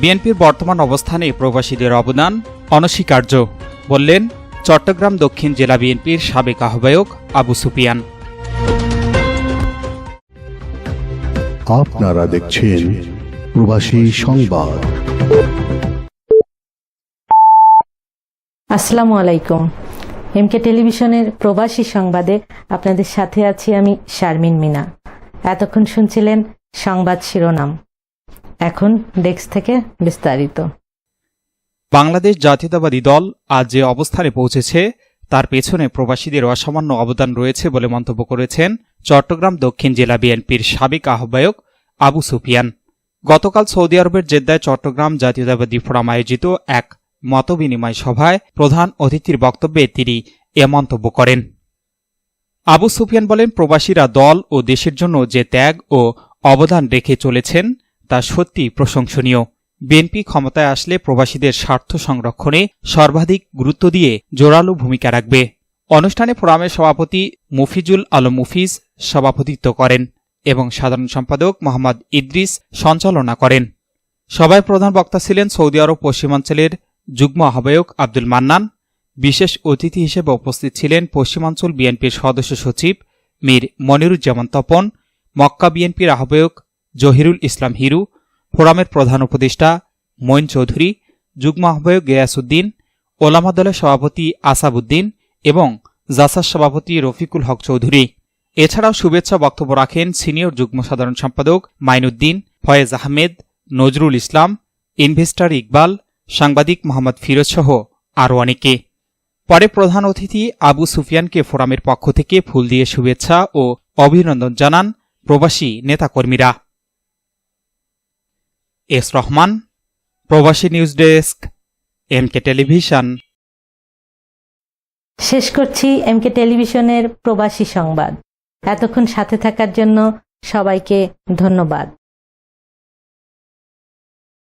বিএনপির বর্তমান অবস্থানে প্রবাসীদের অবদান অনস্বীকার্য বললেন চট্টগ্রাম দক্ষিণ জেলা বিএনপির সাবেক আহ্বায়ক আবু সুপিয়ান আপনারা দেখছেন প্রবাসী সংবাদ। আসসালামু আলাইকুম। এমকে টেলিভিশনের প্রবাসী সংবাদে আপনাদের সাথে আছি আমি শারমিন মিনা। এতক্ষণ শুনছিলেন সংবাদ শিরোনাম। এখন ডেস্ক থেকে বিস্তারিত। বাংলাদেশ জাতীয়তাবাদী দল আজ যে অবস্থানে পৌঁছেছে, তার পেছনে প্রবাসীদের অসামান্য অবদান রয়েছে বলে মন্তব্য করেছেন চট্টগ্রাম দক্ষিণ জেলা বিএনপির সাবেক আহ্বায়ক আবু সুফিয়ান। গতকাল সৌদি আরবের জেদ্দায় চট্টগ্রাম জাতীয়তাবাদী ফোরাম আয়োজিত এক মতবিনিময় সভায় প্রধান অতিথির বক্তব্যে তিনি এ মন্তব্য করেন। আবু সুফিয়ান বলেন, প্রবাসীরা দল ও দেশের জন্য যে ত্যাগ ও অবদান রেখে চলেছেন তা সত্যি প্রশংসনীয়। বিএনপি ক্ষমতায় আসলে প্রবাসীদের স্বার্থ সংরক্ষণে সর্বাধিক গুরুত্ব দিয়ে জোরালো ভূমিকা রাখবে। অনুষ্ঠানে ফোরামের সভাপতি মুফিজুল আলম মুফিজ সভাপতিত্ব করেন এবং সাধারণ সম্পাদক মোহাম্মদ ইদ্রিস সঞ্চালনা করেন। সভায় প্রধান বক্তা ছিলেন সৌদি আরব পশ্চিমাঞ্চলের যুগ্ম আহ্বায়ক আব্দুল মান্নান। বিশেষ অতিথি হিসেবে উপস্থিত ছিলেন পশ্চিমাঞ্চল বিএনপির সদস্য সচিব মীর মনিরুজ্জামান তপন, মক্কা বিএনপির আহ্বায়ক জহিরুল ইসলাম হিরু, ফোরামের প্রধান উপদেষ্টা মঈন চৌধুরী, যুগ্ম আহ্বায়ক গিয়াসুদ্দিন ওলামা দলের সভাপতি আসাবুদ্দিন এবং জাসার সভাপতি রফিকুল হক চৌধুরী। এছাড়াও শুভেচ্ছা বক্তব্য রাখেন সিনিয়র যুগ্ম সাধারণ সম্পাদক মাইনুদ্দিন, ফয়েজ আহমেদ, নজরুল ইসলাম, ইনভেস্টার ইকবাল, সাংবাদিক মোহাম্মদ ফিরোজ সহ আরও অনেকে। পরে প্রধান অতিথি আবু সুফিয়ানকে ফোরামের পক্ষ থেকে ফুল দিয়ে শুভেচ্ছা ও অভিনন্দন জানান প্রবাসী নেতাকর্মীরা। এস রহমান, প্রবাসী নিউজ ডেস্ক, এমকে টেলিভিশন। শেষ করছি এমকে টেলিভিশনের প্রবাসী সংবাদ। এতক্ষণ সাথে থাকার জন্য সবাইকে ধন্যবাদ।